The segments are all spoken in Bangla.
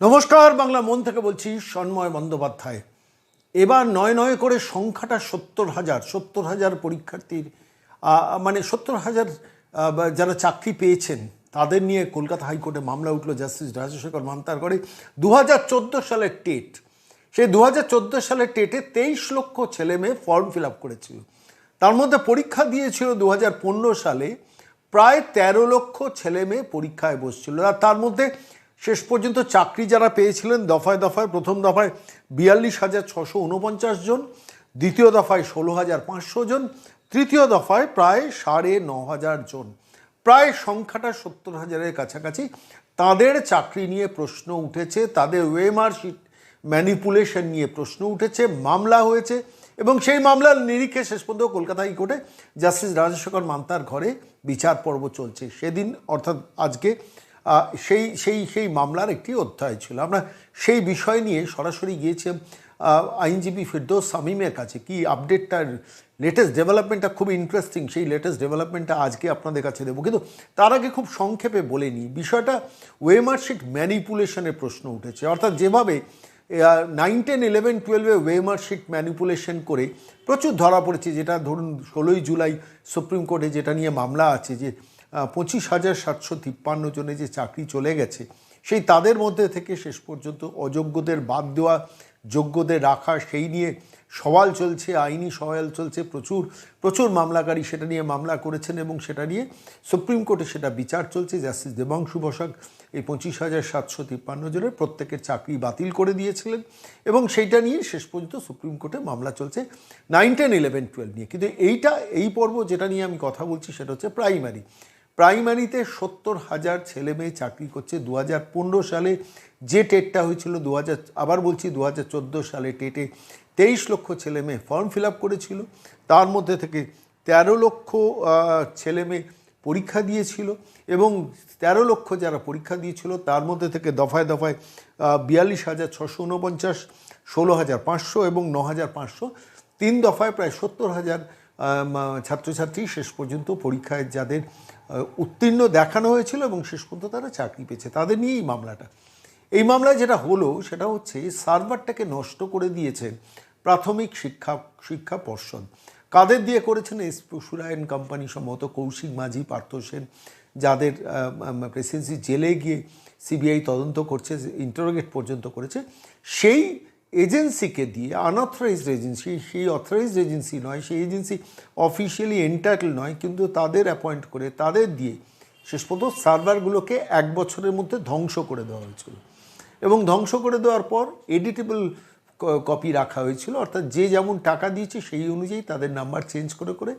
নমস্কার, বাংলা মন থেকে বলছি সন্ময় বন্দ্যোপাধ্যায়। এবার নয় নয় করে সংখ্যাটা সত্তর হাজার সত্তর হাজার পরীক্ষার্থীর মানে সত্তর হাজার যারা চাকরি পেয়েছেন, তাদের নিয়ে কলকাতা হাইকোর্টে মামলা উঠল জাস্টিস রাজশেখর মান্তার করে দু হাজার চোদ্দ সালের টেট, সেই দু হাজার চোদ্দ সালের টেটে তেইশ লক্ষ ছেলে মেয়ে ফর্ম ফিল আপ করেছিল। তার মধ্যে পরীক্ষা দিয়েছিল দু হাজার পনেরো সালে, প্রায় তেরো লক্ষ ছেলে মেয়ে পরীক্ষায় বসছিল। আর তার মধ্যে শেষ পর্যন্ত চাকরি যারা পেয়েছিলেন, দফায় দফায় প্রথম দফায় বিয়াল্লিশ হাজার ছশো উনপঞ্চাশ জন, দ্বিতীয় দফায় ষোলো হাজার পাঁচশো জন, তৃতীয় দফায় প্রায় সাড়ে ন হাজার জন। প্রায় সংখ্যাটা সত্তর হাজারের কাছাকাছি। তাদের চাকরি নিয়ে প্রশ্ন উঠেছে, তাদের ওয়েমার শিট ম্যানিপুলেশন নিয়ে প্রশ্ন উঠেছে, মামলা হয়েছে এবং সেই মামলার নিরিখে শেষ পর্যন্ত কলকাতা হাইকোর্টে জাস্টিস রাজশেখর মান্তার ঘরে বিচার পর্ব চলছে। সেদিন, অর্থাৎ আজকে সেই সেই সেই মামলার একটি অধ্যায় ছিল। আমরা সেই বিষয় নিয়ে সরাসরি আহ, আইনজীবী ফিরদৌস সামিমের কাছে। কি আপডেটটার লেটেস্ট ডেভেলপমেন্টটা খুব ইন্টারেস্টিং সেই লেটেস্ট ডেভেলপমেন্টটা আজকে আপনাদের কাছে দেবো। কিন্তু তার আগে খুব সংক্ষেপে বলে নিই বিষয়টা ওয়েমার্কশিট ম্যানিপুলেশনের প্রশ্ন উঠেছে। অর্থাৎ যেভাবে নাইন টেন ইলেভেন টুয়েলভে ওয়েমার্কশিট ম্যানিপুলেশন করে প্রচুর ধরা পড়েছে। যেটা ধরুন ষোলোই জুলাই সুপ্রিম কোর্টে যেটা নিয়ে মামলা আছে যে পঁচিশ হাজার সাতশো তিপ্পান্ন জনে যে চাকরি চলে গেছে, সেই তাদের মধ্যে থেকে শেষ পর্যন্ত অযোগ্যদের বাদ দেওয়া, যোগ্যদের রাখা, সেই নিয়ে সওয়াল চলছে, আইনি সওয়াল চলছে, প্রচুর প্রচুর মামলাকারী সেটা নিয়ে মামলা করেছেন এবং সেটা নিয়ে সুপ্রিম কোর্টে সেটা বিচার চলছে। জাস্টিস দেবাংশু বসাক এই পঁচিশ হাজার সাতশো তিপ্পান্ন জনের প্রত্যেকের চাকরি বাতিল করে দিয়েছিলেন এবং সেইটা নিয়ে শেষ পর্যন্ত সুপ্রিম কোর্টে মামলা চলছে নাইন, টেন, ইলেভেন, টুয়েলভ নিয়ে। কিন্তু এইটা, এই পর্ব যেটা নিয়ে আমি কথা বলছি সেটা হচ্ছে প্রাইমারি। প্রাইমারিতে সত্তর হাজার ছেলে মেয়ে চাকরি করছে। দু হাজার পনেরো সালে যে টেটটা হয়েছিল দু হাজার আবার বলছি দু হাজার চোদ্দ সালে টেটে তেইশ লক্ষ ছেলে মেয়ে ফর্ম ফিল করেছিল। তার মধ্যে থেকে তেরো লক্ষ ছেলে মেয়ে পরীক্ষা দিয়েছিল এবং তেরো লক্ষ যারা পরীক্ষা দিয়েছিল, তার মধ্যে থেকে দফায় দফায় বিয়াল্লিশ হাজার ছশো উনপঞ্চাশ ষোলো হাজার পাঁচশো এবং ন হাজার পাঁচশো, তিন দফায় প্রায় সত্তর হাজার ছাত্রছাত্রী শেষ পর্যন্ত পরীক্ষায় যাদের উত্তীর্ণ দেখানো হয়েছিল এবং শেষ পর্যন্ত তারা চাকরি পেয়েছে। তাদের নিয়েই মামলাটা। এই মামলায় যেটা হলো, সেটা হচ্ছে সার্ভারটাকে নষ্ট করে দিয়েছে প্রাথমিক শিক্ষা শিক্ষা পর্ষদ। কাদের দিয়ে করেছেন? এস সুরায়ন কোম্পানি সম্ভবত কৌশিক মাঝি, পার্থ সেন, যাদের প্রেসিডেন্সি জেলে গিয়ে সিবিআই তদন্ত করছে, ইন্টারোগেট পর্যন্ত করেছে। সেই এজেন্সিকে দিয়ে আনঅথরাইজড এজেন্সি সেই অথরাইজড এজেন্সি নয়, সেই এজেন্সি অফিসিয়ালি এন্টাইটেল নয়, কিন্তু তাদের অ্যাপয়েন্ট করে, তাদের দিয়ে শেষ পর্যন্ত সার্ভারগুলোকে এক বছরের মধ্যে ধ্বংস করে দেওয়া হয়েছিল। এবং ধ্বংস করে দেওয়ার পর এডিটেবল কপি রাখা হয়েছিল, অর্থাৎ যে যেমন টাকা দিয়েছে সেই অনুযায়ী তাদের নাম্বার চেঞ্জ করে করে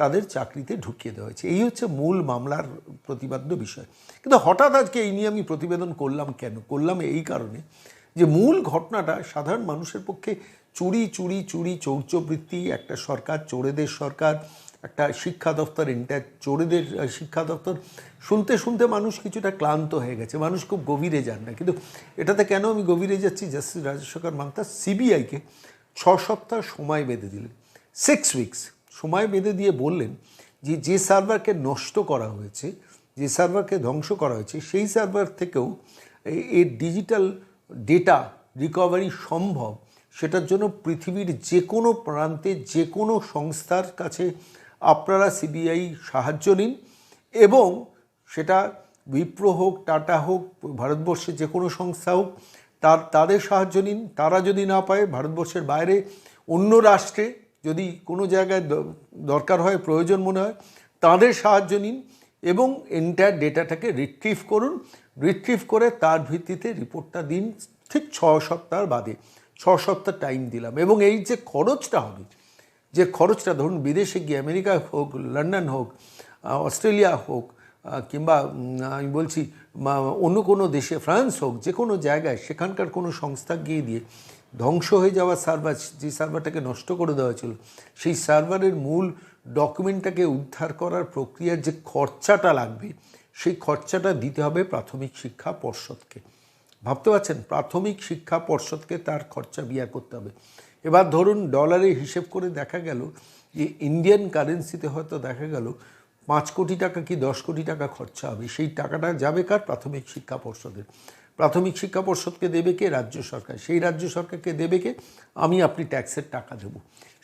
তাদের চাকরিতে ঢুকিয়ে দেওয়া হয়েছে। এই হচ্ছে মূল মামলার প্রতিবাদ্য বিষয়। কিন্তু হঠাৎ আজকে এই নিয়ে আমি প্রতিবেদন করলাম কেন? করলাম এই কারণে যে মূল ঘটনাটা সাধারণ মানুষের পক্ষে চুরি চুরি চুরি, চৌর্যবৃত্তি, একটা সরকার, চোরেদের সরকার, একটা শিক্ষা দপ্তর ইন্টার চোরেদের শিক্ষা দপ্তর শুনতে শুনতে মানুষ কিছুটা ক্লান্ত হয়ে গেছে। মানুষ খুব গভীরে যান না। কিন্তু এটাতে কেন আমি গভীরে যাচ্ছি? জাস্টিস রাজশেখর মান্তা সিবিআইকে ছ সপ্তাহ সময় বেঁধে দিলেন। সিক্স উইকস সময় বেঁধে দিয়ে বললেন যে যে সার্ভারকে নষ্ট করা হয়েছে, যে সার্ভারকে ধ্বংস করা হয়েছে, সেই সার্ভার থেকেও এর ডিজিটাল ডেটা রিকভারি সম্ভব, সেটার জন্য পৃথিবীর যে কোনো প্রান্তে যে কোনো সংস্থার কাছে আপনারা সিবিআই সাহায্য নিন এবং সেটা বিপ্রো হোক টাটা হোক, ভারতবর্ষের যে কোনো সংস্থা হোক, তার, তাদের সাহায্য নিন। তারা যদি না পায়, ভারতবর্ষের বাইরে অন্য রাষ্ট্রে যদি কোনো জায়গায় দরকার হয়, প্রয়োজন মনে হয়, তাদের সাহায্য নিন। এবং এন্টায়ার ডেটাটাকে রিট্রিভ করুন। রিট্রিভ করে তার ভিত্তিতে রিপোর্টটা দিন। ঠিক ছ সপ্তাহ বাদে ছ সপ্তাহ টাইম দিলাম। এবং এই যে খরচটা হবে, যে খরচটা ধরুন বিদেশে গিয়ে আমেরিকা হোক, লন্ডন হোক অস্ট্রেলিয়া হোক কিংবা আমি বলছি অন্য কোনো দেশে, ফ্রান্স হোক যে কোনো জায়গায়, সেখানকার কোনো সংস্থা গিয়ে দিয়ে ধ্বংস হয়ে যাওয়া সার্ভার যে সার্ভারটাকে নষ্ট করে দেওয়া ছিল সেই সার্ভারের মূল ডকুমেন্টটাকে উদ্ধার করার প্রক্রিয়ার যে খরচাটা লাগবে, সেই খরচাটা দিতে হবে প্রাথমিক শিক্ষা পর্ষদকে। ভাবতে পারছেন? প্রাথমিক শিক্ষা পর্ষদকে তার খরচা বিয়ার করতে হবে। এবার ধরুন ডলারে হিসেব করে দেখা গেল যে ইন্ডিয়ান কারেন্সিতে হয়তো দেখা গেল পাঁচ কোটি টাকা কি দশ কোটি টাকা খরচা হবে, সেই টাকাটা যাবে কার? প্রাথমিক শিক্ষা পর্ষদের। প্রাথমিক শিক্ষা পর্ষদকে দেবে কে? রাজ্য সরকার। সেই রাজ্য সরকারকে দেবে কে? আমি আপনি ট্যাক্সের টাকা দেব।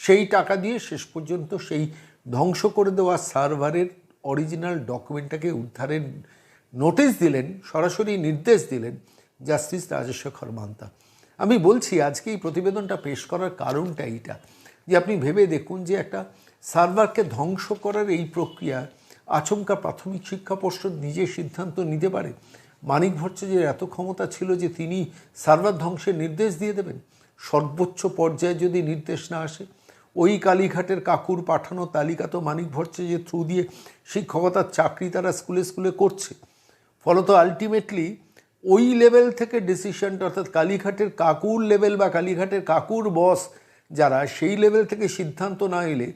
সেই টাকা দিয়ে শেষ পর্যন্ত সেই ধ্বংস করে দেওয়া সার্ভারের অরিজিনাল ডকুমেন্টটাকে উদ্ধারের নোটিশ দিলেন, সরাসরি নির্দেশ দিলেন জাস্টিস রাজশেখর মান্তা। আমি বলছি, আজকে এই প্রতিবেদনটা পেশ করার কারণটা এইটা যে আপনি ভেবে দেখুন যে একটা সার্ভারকে ধ্বংস করার এই প্রক্রিয়া আচমকা প্রাথমিক শিক্ষা পর্ষদ নিজে সিদ্ধান্ত নিতে পারে। মানিক ভট্টাচার্যের এত ক্ষমতা ছিল যে তিনি সার্ভার ধ্বংসের নির্দেশ দিয়ে দেবেন। সর্বোচ্চ পর্যায়ে যদি নির্দেশ না আসে, ওই কালীঘাটের কাকুর পাঠানো তালিকা তো মানিক ভট্টাচার্যের থ্রু দিয়ে শিক্ষকতার চাকরি তারা স্কুলে স্কুলে করছে। ফলত আলটিমেটলি ওই লেভেল থেকে ডিসিশনটা অর্থাৎ কালীঘাটের কাকুর লেভেল বা কালীঘাটের কাকুর বস যারা, সেই লেভেল থেকে সিদ্ধান্ত না এলে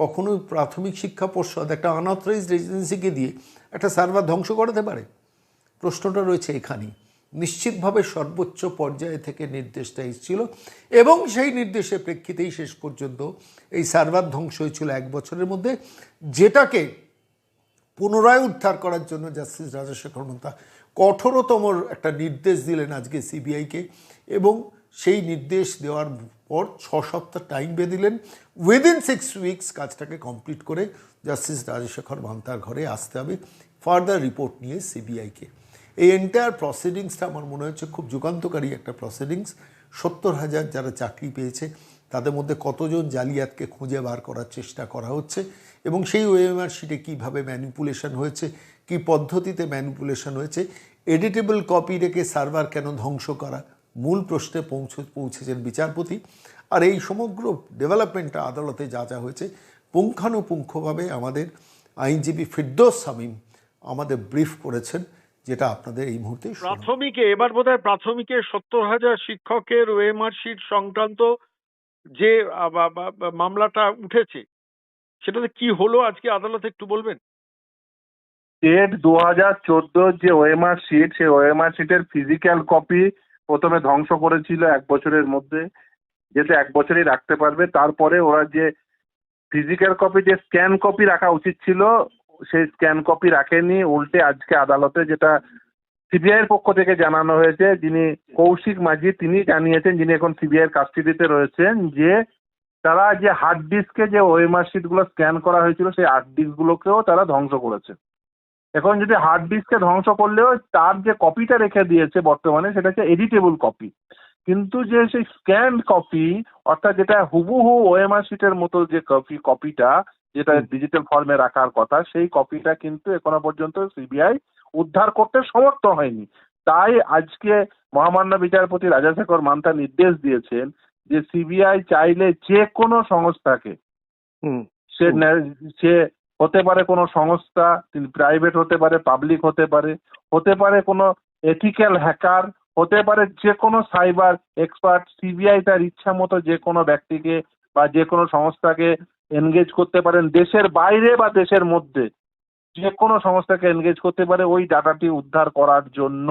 কখনোই প্রাথমিক শিক্ষা পর্ষদ, একটা আনঅথরাইজড এজেন্সিকে দিয়ে একটা সার্ভার ধ্বংস করাতে পারে। প্রশ্নটা রয়েছে এখানেই। নিশ্চিতভাবে সর্বোচ্চ পর্যায়ে থেকে নির্দেশটা এসেছিল এবং সেই নির্দেশের প্রেক্ষিতেই শেষ পর্যন্ত এই সার্ভার ধ্বংস হয়েছিল এক বছরের মধ্যে, যেটাকে পুনরায় উদ্ধার করার জন্য জাস্টিস রাজশেখর মন্তা কঠোরতম একটা নির্দেশ দিলেন আজকে সিবিআইকে এবং সেই নির্দেশ দেওয়ার পর ছ সপ্তাহ টাইম বেঁধে দিলেন উইদিন সিক্স উইকস কাজটাকে কমপ্লিট করে জাস্টিস রাজশেখর মান্তার ঘরে আসতে হবে। ফার্দার রিপোর্ট নিয়ে সিবিআইকে। এই এন্টায়ার প্রসিডিংসটা আমার মনে হচ্ছে খুব যুগান্তকারী একটা প্রসিডিংস সত্তর হাজার যারা চাকরি পেয়েছে, তাদের মধ্যে কতজন জালিয়াতকে খুঁজে বার করার চেষ্টা করা হচ্ছে এবং সেই ওএমআর শিটে কীভাবে ম্যানিপুলেশন হয়েছে, কী পদ্ধতিতে ম্যানিপুলেশন হয়েছে এডিটেবল কপি রেখে সার্ভার কেন ধ্বংস করা, মূল প্রশ্নে পৌঁছে, পৌঁছেছেন বিচারপতি। আর এই সমগ্র ডেভেলপমেন্টটা আদালতে যা যা হয়েছে, পুঙ্খানুপুঙ্খভাবে আমাদের আইনজীবী ফিরদোস সামিম আমাদের ব্রিফ করেছেন। যেটা আপনাদের এই মুহূর্তে প্রাথমিকে এবার বোধহয় প্রাথমিকে সত্তর হাজার শিক্ষকের ওএমআর শিট সংক্রান্ত যে মামলাটা উঠেছে সেটাতে কি হলো আজকে আদালতে একটু বলবেন? স্টেট দু হাজার চোদ্দোর যে ওএমআর শিট সেই ওএমআর শিটের ফিজিক্যাল কপি প্রথমে ধ্বংস করেছিল এক বছরের মধ্যে যেটা এক বছরই রাখতে পারবে। তারপরে ওরা যে ফিজিক্যাল কপি যে স্ক্যান কপি রাখা উচিত ছিল সেই স্ক্যান কপি রাখেনি উল্টে আজকে আদালতে যেটা সিবিআই এর পক্ষ থেকে জানানো হয়েছে, যিনি কৌশিক মাঝি, তিনি জানিয়েছেন, যিনি এখন সিবিআই এর কাস্টডিতে রয়েছেন, যে তারা যে হার্ড ডিস্কে যে ওএমআর শিটগুলো স্ক্যান করা হয়েছিল, সেই হার্ড ডিস্কগুলোকেও তারা ধ্বংস করেছে। এখন যদি হার্ড ডিস্কে ধ্বংস করলেও তার যে কপিটা রেখে দিয়েছে বর্তমানে, সেটা হচ্ছে এডিটেবল কপি কিন্তু যে সেই স্ক্যান কপি অর্থাৎ যেটা হুবহু ওএমআর শিটের মতো যে কপি কপিটা যেটা ডিজিটাল ফর্মে রাখার কথা সেই কপিটা কিন্তু এখনও পর্যন্ত সিবিআই উদ্ধার করতে সমর্থ হয়নি। তাই আজকে মহামান্য বিচারপতি রাজাশেখর মান্তা নির্দেশ দিয়েছেন যে সিবিআই চাইলে যে কোনো সংস্থাকে সে সে হতে পারে কোনো সংস্থা তিনি প্রাইভেট হতে পারে পাবলিক হতে পারে হতে পারে কোনো এথিক্যাল হ্যাকার হতে পারে যে কোনো সাইবার এক্সপার্ট সিবিআই তার ইচ্ছা মতো যে কোনো ব্যক্তিকে বা যে কোনো সংস্থাকে এনগেজ করতে পারেন দেশের বাইরে বা দেশের মধ্যে। যে কোনো সংস্থাকে এনগেজ করতে পারে ওই ডাটাটি উদ্ধার করার জন্য।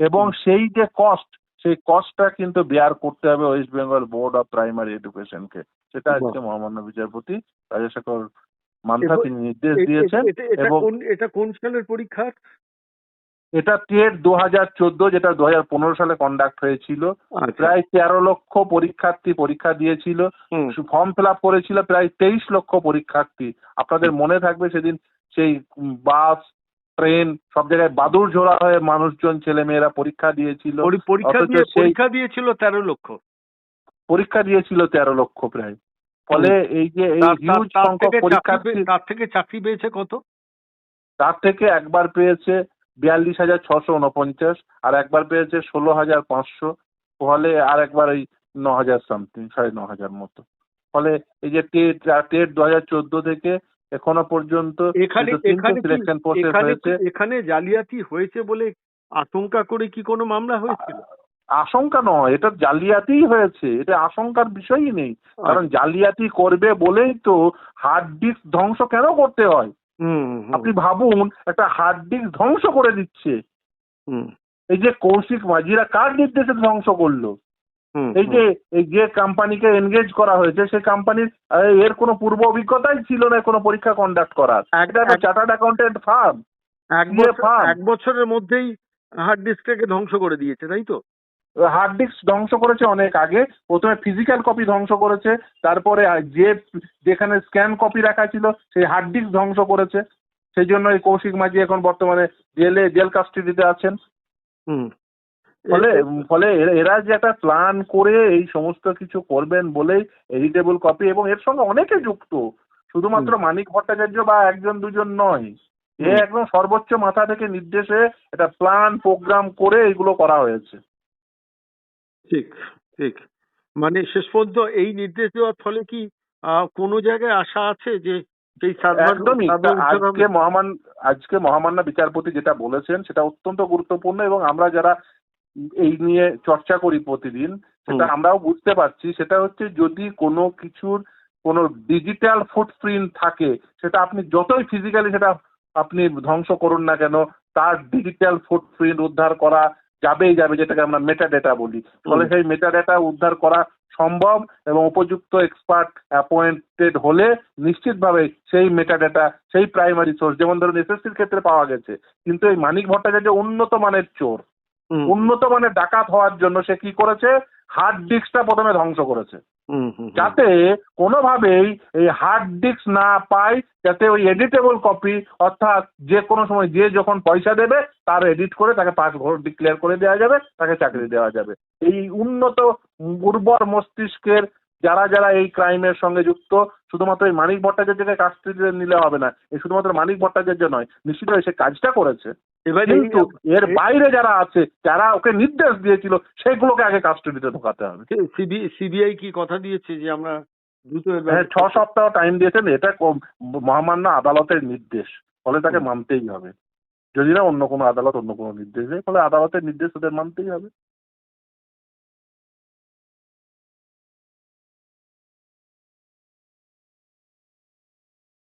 এবং সেই যে কস্ট সেই কস্টটা কিন্তু বেয়ার করতে হবে West Bengal board of primary এডুকেশনকে সেটা আজকে মহামান্য বিচারপতি রাজশেখর মান্থা তিনি নির্দেশ দিয়েছেন এবং এটা কোন সালের পরীক্ষা? এটা টেট দু হাজার চোদ্দ যেটা দু হাজার পনেরো সালে কন্ডাক্ট হয়েছিল। প্রায় তেরো লক্ষ পরীক্ষার্থী পরীক্ষা দিয়েছিল। ফর্ম ফিল আপ করেছিল প্রায় তেইশ লক্ষ পরীক্ষার্থী। আপনাদের মনে থাকবে সেদিন সেই বাস ট্রেন সব জায়গায় বাদুর ঝোড়া হয়ে মানুষজন ছেলে মেয়েরা পরীক্ষা দিয়েছিল। পরি- পরীক্ষা দিয়েছিল তেরো লক্ষ। পরীক্ষা দিয়েছিল তেরো লক্ষ প্রায়। ফলে এই যে এই তার- তার- হিউজ সংখ্যক পরীক্ষার্থী তার থেকে চাকরি পেয়েছে কত? তার থেকে একবার পেয়েছে বিয়াল্লিশ হাজার ছশো উনপঞ্চাশ আর একবার পেয়েছে ষোলো হাজার পাঁচশো। ফলে আর একবার ওই ন হাজার সামথিং সাড়ে ন হাজার মতো। ফলে এই যে টেট টেট দু হাজার চোদ্দ থেকে এখনও পর্যন্ত এখানে এখানে সিলেকশন প্রসেস হয়েছে। এখানে জালিয়াতি হয়েছে বলে আশঙ্কা করে কি কোনো মামলা হয়েছিল? আশঙ্কা নয় এটা জালিয়াতিই হয়েছে। এটা আশঙ্কার বিষয়ই নেই। কারণ জালিয়াতি করবে বলেই তো হার্ড ডিস্ক ধ্বংস কেন করতে হয়? আপনি ভাবুন একটা হার্ড ডিস্ক ধ্বংস করে দিচ্ছে। এই যে কৌশিক মাঝিরা কার নির্দেশে ধ্বংস করল? এই যে এই যে কোম্পানিকে এনগেজ করা হয়েছে সেই কোম্পানির এর কোনো পূর্ব অভিজ্ঞতাই ছিল না কোনো পরীক্ষা কন্ডাক্ট করার। এক- একটা চার্টার্ড অ্যাকাউন্টেন্ট ফার্ম এক বছর ফার্ম। এক বছরের মধ্যেই হার্ড ডিস্কটাকে ধ্বংস করে দিয়েছে তাই তো? হার্ড ডিস্ক ধ্বংস করেছে অনেক আগে। প্রথমে ফিজিক্যাল কপি ধ্বংস করেছে তারপরে যে যেখানে স্ক্যান কপি রাখা ছিল সেই হার্ড ডিস্ক ধ্বংস করেছে। সেই জন্য এই কৌশিক মাঝি এখন বর্তমানে জেলে জেল কাস্টডিতে আছেন। হুম। ফলে ফলে এরা- যে একটা প্ল্যান করে এই সমস্ত কিছু করবেন বলেই এডিটেবল কপি এবং এর সঙ্গে অনেকে যুক্ত। শুধুমাত্র মানিক ভট্টাচার্য বা একজন দুজন নয়। এ একদম সর্বোচ্চ মাথা থেকে নির্দেশে একটা প্ল্যান প্রোগ্রাম করে এইগুলো করা হয়েছে। ঠিক ঠিক। মানে শেষ পর্যন্ত এই নির্দেশ দেওয়ার ফলে কি কোনো জায়গায় আশা আছে যে একদমই। আজকে মহামান আজকে মহামান্য বিচারপতি যেটা বলেছেন সেটা অত্যন্ত গুরুত্বপূর্ণ এবং আমরা যারা এই নিয়ে চর্চা করি প্রতিদিন সেটা আমরাও বুঝতে পারছি। সেটা হচ্ছে যদি কোনো কিছুর কোনো ডিজিটাল ফুটপ্রিন্ট থাকে সেটা আপনি যতই ফিজিক্যালি সেটা আপনি ধ্বংস করুন না কেন তার ডিজিটাল ফুটপ্রিন্ট উদ্ধার করা যাবেই যাবে যেটাকে আমরা মেটা ডেটা বলি। ফলে সেই মেটা ডেটা উদ্ধার করা সম্ভব এবং উপযুক্ত এক্সপার্ট অ্যাপয়েন্টেড হলে নিশ্চিতভাবে সেই মেটা ডেটা সেই প্রাইমারি সোর্স যেমন ধরুন এসএসসির ক্ষেত্রে পাওয়া গেছে কিন্তু এই মানিক ভট্টাচার্য উন্নত মানের চোর। উন্নত মানের ডাকাত হওয়ার জন্য সে কি করেছে? হার্ড ডিস্কটা প্রথমে ধ্বংস করেছে। যাতে কোনোভাবেই এই হার্ড ডিস্ক না পায় যাতে ওই এডিটেবল কপি অর্থাৎ যে কোনো সময় যে যখন পয়সা দেবে, তার এডিট করে তাকে পাস ঘোর ডিক্লেয়ার করে দেওয়া যাবে, তাকে চাকরি দেওয়া যাবে। এই উন্নত, উর্বর মস্তিষ্কের যারা যারা এই ক্রাইমের সঙ্গে যুক্ত শুধুমাত্র এই মানিক ভট্টাচার্যকে কাস্টডিতে নিলে হবে না এই শুধুমাত্র মানিক ভট্টাচার্য নয় নিশ্চিতভাবে সে কাজটা করেছে। এবার কিন্তু এর বাইরে যারা আছে যারা ওকে নির্দেশ দিয়েছিল সেগুলোকে আগে কাস্টডিতে ঢোকাতে হবে। সিবিআই কি কথা দিয়েছে যে আমরা হ্যাঁ ছ সপ্তাহ টাইম দিয়েছেন এটা মহামান্য আদালতের নির্দেশ ফলে তাকে মানতেই হবে। যদি না অন্য কোনো আদালত অন্য কোনো নির্দেশ দেয় ফলে আদালতের নির্দেশ ওদের মানতেই হবে।